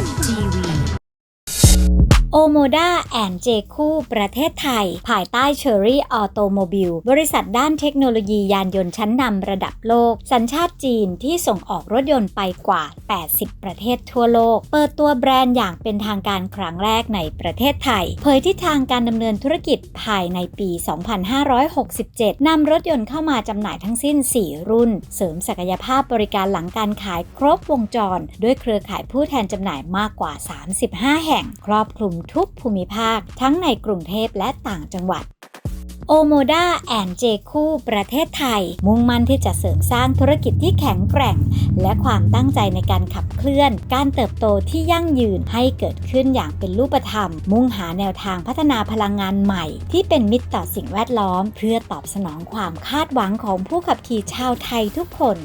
TV. โอโมดาแอนเจคู่ประเทศไทย ภายใต้เชอรี่ออโตโมบิลบริษัทด้านเทคโนโลยียานยนต์ชั้นนำระดับโลก สัญชาติจีนที่ส่งออกรถยนต์ไปกว่า 80 ประเทศทั่วโลก เปิดตัวแบรนด์อย่างเป็นทางการครั้งแรกในประเทศไทย เผยทิศทางการดำเนินธุรกิจภายในปี 2567 นำรถยนต์เข้ามาจำหน่ายทั้งสิ้น 4 รุ่น เสริมศักยภาพบริการหลังการขายครบวงจร ด้วยเครือข่ายผู้แทนจำหน่ายมากกว่า 35 แห่งครอบคลุมทุกภูมิภาค ทั้งในกรุงเทพและต่างจังหวัดโอโมดาแอนเจคู่ประเทศไทย มุ่งมั่นที่จะเสริมสร้างธุรกิจที่แข็งแกร่ง และความตั้งใจในการขับเคลื่อน การเติบโตที่ยั่งยืนให้เกิดขึ้นอย่างเป็นรูปธรรม มุ่งหาแนวทางพัฒนาพลังงานใหม่ ที่เป็นมิตรต่อสิ่งแวดล้อม เพื่อตอบสนองความคาดหวังของผู้ขับขี่ชาวไทยทุกคน